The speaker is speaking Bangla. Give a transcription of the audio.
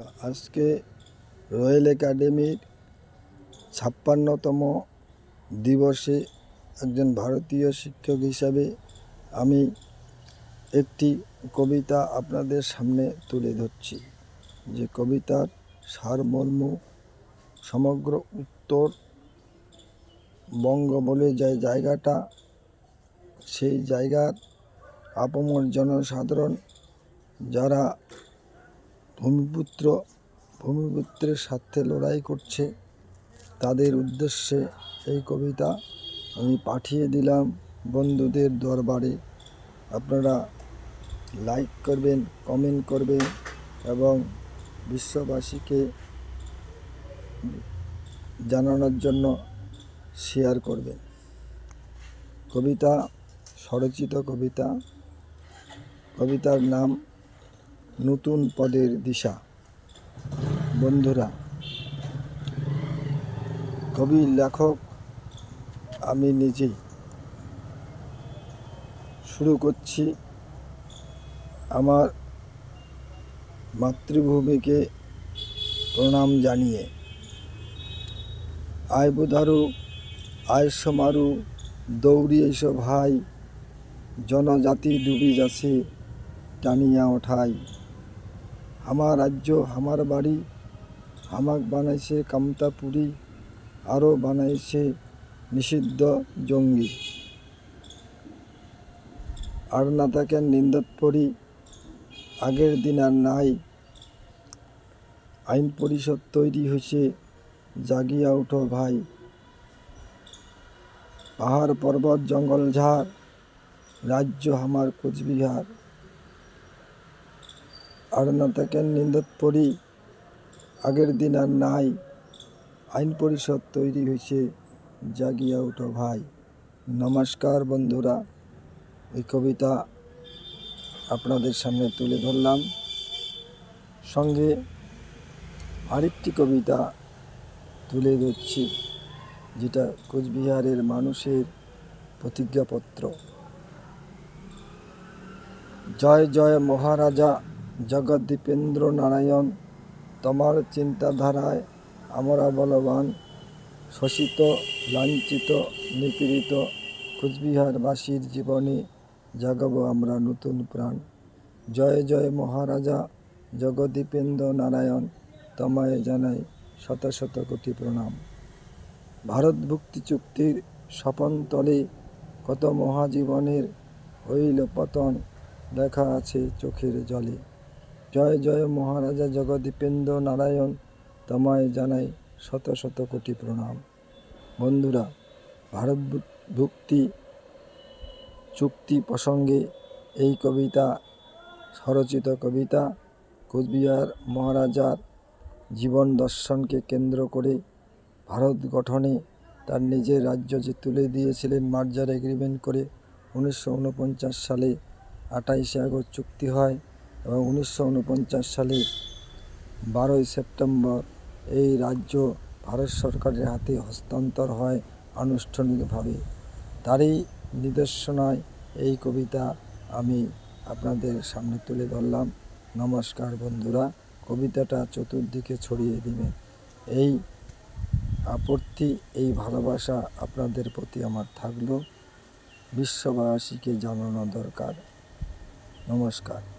আজকে রয়্যাল একাডেমির ছাপ্পান্নতম দিবসে একজন ভারতীয় শিক্ষক হিসাবে আমি একটি কবিতা আপনাদের সামনে তুলে ধরছি। যে কবিতার সারমর্ম সমগ্র উত্তর বঙ্গ বলে যে জায়গাটা, সেই জায়গার আপামর জনসাধারণ যারা ভূমিপুত্র, ভূমিপুত্রের স্বার্থে লড়াই করছে। তাদের উদ্দেশ্যে এই কবিতা আমি পাঠিয়ে দিলাম বন্ধুদের দরবারে। আপনারা লাইক করবেন, কমেন্ট করবেন এবং বিশ্ববাসীকে জানানোর জন্য শেয়ার করবেন। কবিতা, স্বরচিত কবিতা। কবিতার নাম নতুন পদের দিশা। বন্ধুরা, কবি, লেখক আমি নিজেই। শুরু করছি আমার মাতৃভূমিকে প্রণাম জানিয়ে। আয় বুধারু, আয় সমারু, দৌড়ি এসো ভাই, জনজাতি ডুবি যাচ্ছে, টানিয়া ওঠাই। আমার রাজ্য, আমার বাড়ি, আমাক বানাইছে কামতাপুরি, আরও বানাইছে নিষিদ্ধ জঙ্গি। আর না থাকেন নিন্দত পড়ি আগের দিন আর নাই। আইন পরিষদ তৈরি হয়েছে জাগিয়া উঠো ভাই। পাহাড় পর্বত, জঙ্গল ঝাড়, রাজ্য আমার কোচবিহার। আর না থাকেন নিন্দত পড়ি আগের দিন আর নাই। আইন পরিষদ তৈরি হয়েছে জাগিয়া উঠো ভাই। নমস্কার বন্ধুরা। এই কবিতা আপনাদের সামনে তুলে ধরলাম। সঙ্গে আরেকটি কবিতা তুলে ধরছি, যেটা কোচবিহারের মানুষের প্রতিজ্ঞাপত্র। জয় জয় মহারাজা। জগদ্দীপেন্দ্র নারায়ণ, তোমার চিন্তাধারায় আমরা বলবান, শোষিত, লাঞ্ছিত, নিপীড়িত কোচবিহারবাসীর জীবনে জাগাব আমরা নতুন প্রাণ। জয় জয় মহারাজা জগদীপেন্দ্র নারায়ণ, তোমায় জানাই শত শত কোটি প্রণাম। ভারত ভুক্তি চুক্তির স্বপন তলে কত মহাজীবনের হইল পতন, দেখা আছে চোখের জলে। জয় জয় মহারাজা জগদীপেন্দ্র নারায়ণ তোমায় জানাই শত শত কোটি প্রণাম। বন্ধুরা, ভারত ভুক্তি চুক্তি প্রসঙ্গে এই কবিতা, স্বরচিত কবিতা কোচবিহার মহারাজার জীবন দর্শনকে কেন্দ্র করে ভারত গঠনে তার নিজের রাজ্য যে তুলে দিয়েছিলেন মার্জার এগ্রিমেন্ট করে উনিশশো উনপঞ্চাশ সালে আঠাইশে আগস্ট চুক্তি হয়। এবং উনিশশো উনপঞ্চাশ সালে বারোই সেপ্টেম্বর এই রাজ্য ভারত সরকারের হাতে হস্তান্তর হয় আনুষ্ঠানিকভাবে। তারই নিদর্শনায় এই কবিতা আমি আপনাদের সামনে তুলে ধরলাম। নমস্কার বন্ধুরা, কবিতাটা চতুর্দিকে ছড়িয়ে দিবেন। এই আপত্তি, এই ভালোবাসা আপনাদের প্রতি আমার থাকল। বিশ্ববাসীকে জানানো দরকার। নমস্কার।